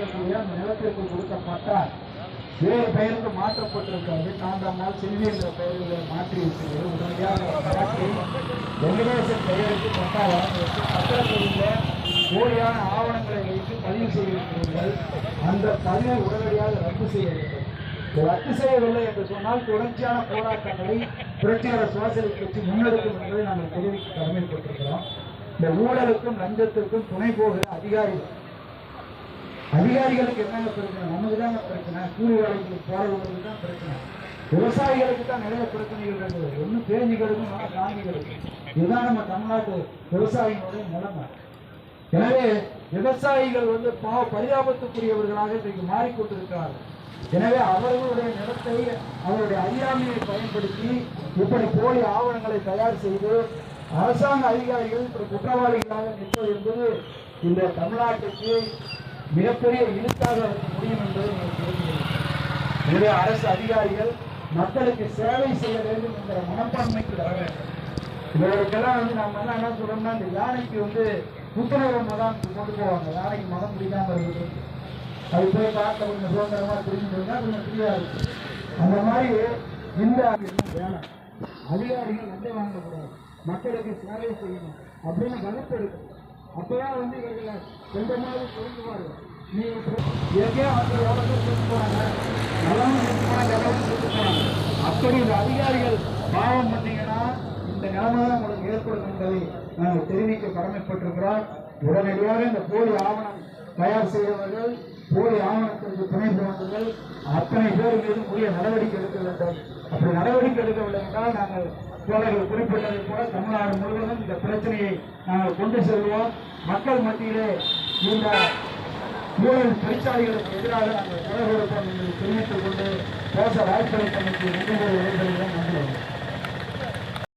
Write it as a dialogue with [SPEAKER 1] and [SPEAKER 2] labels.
[SPEAKER 1] இருக்கக்கூடிய அந்த நிலத்திற்கு கொடுக்கப்பட்டால் வேறு பெயருக்கு மாற்றப்பட்டிருக்காது நான்காம் செல்வி என்ற பெயரில் மாற்றி இருக்கிறது உடனடியாக மாற்றி வெங்கடேசன் பெயருக்கு பட்டா வழங்க வச்சு போலியான ஆவணங்களை வைத்து பதிவு செய்திருக்கிறீர்கள். அந்த பதிவை உடனடியாக ரத்து செய்ய வேண்டும். ரத்து செய்யவில்லை என்று சொன்னால் தொடர்ச்சியான போராட்டங்களை புரட்சிகர சோசலிஸ்ட் கட்சி முன்னெடுக்கும் என்பதை நாங்கள் தெரிவிக்க கடமைப்பட்டிருக்கிறோம். இந்த ஊழலுக்கும் லஞ்சத்திற்கும் துணை போகிற அதிகாரிகள் அதிகாரிகளுக்கு என்னென்ன பிரச்சனை? நமக்கு தான் பிரச்சனை. கூலி வேலைக்கு போறவங்களுக்கு தான் பிரச்சனை. விவசாயிகளுக்கு தான் நிறைய பிரச்சனைகள் இருக்குது. ஒன்றும் பேஞ்சிகளுக்கும் ஒன்று காந்திகளுக்கும் இதுதான் நம்ம தமிழ்நாட்டு விவசாயிகளுடைய நிலைமை. எனவே விவசாயிகள் வந்து பாவ பரிதாபத்துக்குரியவர்களாக இன்றைக்கு மாறிக்கொண்டிருக்கிறார்கள். எனவே அவர்களுடைய நிலத்தை அவருடைய அறியாமையை பயன்படுத்தி இப்படி போலி ஆவணங்களை தயார் செய்து அரசாங்க அதிகாரிகள் இப்படி குற்றவாளிகளாக நிற்பது என்பது இந்த தமிழ்நாட்டுக்கு மிகப்பெரிய இழுக்காக முடியும் என்பதை நீங்கள் எனவே அரசு அதிகாரிகள் மக்களுக்கு சேவை செய்ய வேண்டும் என்கிற மனப்பான்மைக்கு வர வேண்டும். இவர்களுக்கெல்லாம் வந்து நம்ம என்ன சொல்றோம்னா இந்த யானைக்கு வந்து புத்துணர்வு மதம் கொண்டு போவாங்க. யானைக்கு மதம் பிடிக்காம இருக்குது அது போய் பார்க்க கொஞ்சம் சுதந்திரமா தெரிஞ்சுக்கோங்க கொஞ்சம் தெரியாது அந்த மாதிரி இந்த இன்னும் அதிகாரிகள் வந்து வாங்கக்கூடாது. மக்களுக்கு சேவை செய்யணும் அப்படின்னு வலுப்பெடுக்கணும் அப்பதான் வந்து இவர்களை கொஞ்சமாவது புரிஞ்சுவார்கள் நீ எங்கேயோ வந்து எவ்வளோ பேர் செத்து போறாங்க. நல்லவங்க செத்து போனாங்க எல்லாரும் செத்து போனாங்க அப்படி இந்த அதிகாரிகள் பாவம் பண்ணீங்கன்னா இந்த நிலைமை உங்களுக்கு ஏற்படும் என்பதை நாங்கள் தெரிவிக்க கடமைப்பட்டிருக்கிறோம். உடனடியாக இந்த போலி ஆவணம் தயார் செய்தவர்கள் போலி ஆவணத்திற்கு துணை போனவர்கள் அத்தனை பேர் மீது உரிய நடவடிக்கை எடுக்க வேண்டும். அப்படி நடவடிக்கை எடுக்கவில்லை என்றால் நாங்கள் தோழர்கள் குறிப்பிட்டதை போல தமிழ்நாடு முழுவதும் இந்த பிரச்சனையை நாங்கள் கொண்டு செல்வோம். மக்கள் மத்தியிலே இந்த ஊழல் தொழிற்சாலைகளுக்கு எதிராக நாங்கள் குரல் கொடுப்போம் என்பதை தெரிவித்துக் கொண்டு பேச வாய்ப்பளித்தமைக்கு நன்றி.